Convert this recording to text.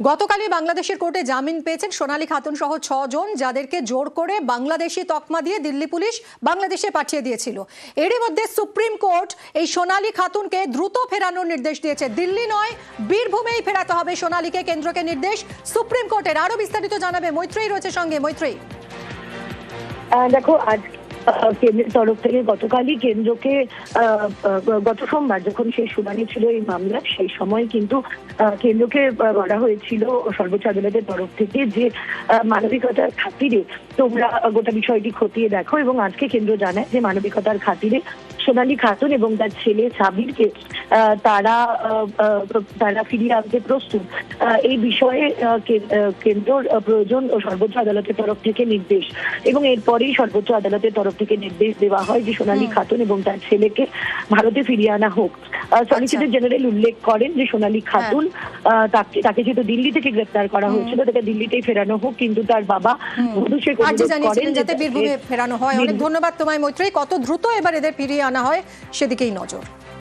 গতকালই বাংলাদেশের কোর্টে জামিন পেয়েছেন সোনালী খাতুন সহ ছজন যাদেরকে জোর করে বাংলাদেশি তকমা দিয়ে দিল্লি পুলিশ বাংলাদেশে পাঠিয়ে দিয়েছিল। এরই মধ্যে সুপ্রিম কোর্ট এই সোনালী খাতুনকে দ্রুত ফেরানোর নির্দেশ দিয়েছে। দিল্লি নয় বীরভূমেই ফেরাতে হবে সোনালীকে কেন্দ্রকে নির্দেশ সুপ্রিম কোর্টের। আরও বিস্তারিত জানাবে মৈত্রেই রয়েছে সঙ্গে। মৈত্রেই দেখো আজ আহ, কেন্দ্রের তরফ থেকে গতকালই কেন্দ্রকে গত সোমবার যখন সেই শুনানি ছিল এই মামলা সেই সময় কিন্তু কেন্দ্রকে বলা হয়েছিল সর্বোচ্চ আদালতের তরফ থেকে যে মানবিকতার খাতিরে তোমরা গোটা বিষয়টি খতিয়ে দেখো এবং আজকে কেন্দ্র জানায় যে মানবিকতার খাতিরে সোনালী খাতুন এবং তার ছেলে সাবিরকে তারা তারা ফিরিয়ে আনতে প্রস্তুত। এই বিষয়ে আহ, কে- আহ, কেন্দ্রর আহ, প্রয়োজন ও সর্বোচ্চ আদালতের তরফ থেকে নির্দেশ। এবং এরপরেই সর্বোচ্চ আদালতের তরফ থেকে নির্দেশ দেওয়া হয় যে সোনালী খাতুন এবং তার ছেলেকে ভারতে ফিরিয়ে আনা হোক। সলিসিটর জেনারেল উল্লেখ করেন যে সোনালী খাতুন আহ, তাকে তাকে যেহেতু দিল্লি থেকে গ্রেপ্তার করা হয়েছিল তাকে দিল্লিতেই ফেরানো হোক কিন্তু তার বাবা অনুরোধ জানিয়েছিলেন করেন যাতে বীরভূমে ফেরানো হয়। অনেক ধন্যবাদ তোমায় মৈত্রেই কত দ্রুত এবার এদের ফিরিয়ে আনা হয় সেদিকেই নজর।